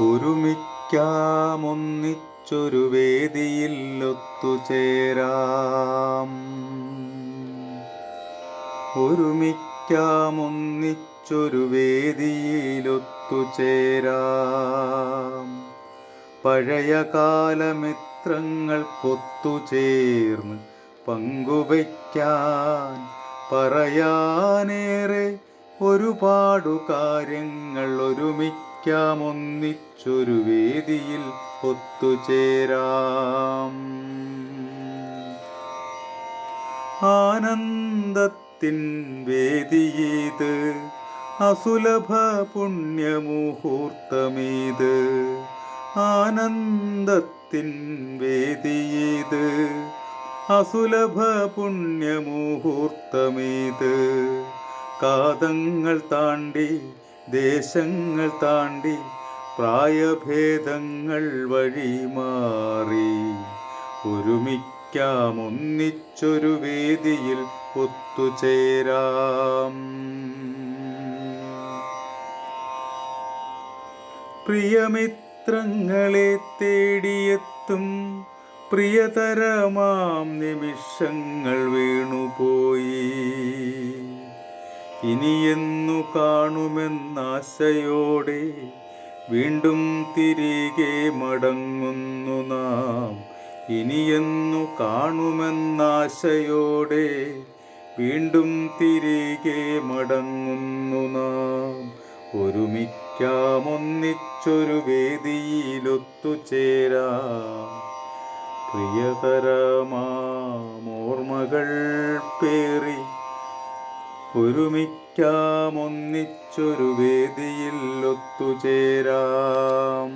ഒരുമിക്കാമൊന്നിച്ചൊരു വേദിയിൽ ഒത്തുചേരാം ഒരുമിക്കാമൊന്നിച്ചൊരു വേദിയിൽ ഒത്തുചേരാം പഴയ കാലമിത്രങ്ങൾക്കൊത്തുചേർന്ന് പങ്കുവയ്ക്കാൻ പറയാനേറെ ഒരുപാടു കാര്യങ്ങൾ ഒരുമിക്കാമൊന്നിച്ചൊരു വേദിയിൽ ഒത്തുചേരാം. ആനന്ദത്തിൻ വേദിയേത് അസുലഭ പുണ്യമുഹൂർത്തമേത് ആനന്ദത്തിൻ വേദിയേത് അസുലഭ പുണ്യമുഹൂർത്തമേത് കാതങ്ങൾ താണ്ടി ദേശങ്ങൾ താണ്ടി പ്രായഭേദങ്ങൾ വഴി മാറി. ഒരുമിക്കാമൊന്നിച്ചൊരു വേദിയിൽ ഒത്തുചേരാം. പ്രിയമിത്രങ്ങളെ തേടിയെത്തും പ്രിയതരമാം നിമിഷങ്ങൾ വീണുപോയി. ഇനിയെന്നു കാണുമെന്നാശയോടെ വീണ്ടും തിരികെ മടങ്ങുന്നു നാം. ഇനിയെന്നു കാണുമെന്നാശയോടെ വീണ്ടും തിരികെ മടങ്ങുന്നു നാം. ഒരുമിക്കാമൊന്നിച്ചൊരു വേദിയിലൊത്തുചേരാം പ്രിയതരമാമോർമ്മകൾ പേറി ഒരുമിക്കാമൊന്നിച്ചൊരു വേദിയിൽ ഒത്തുചേരാം.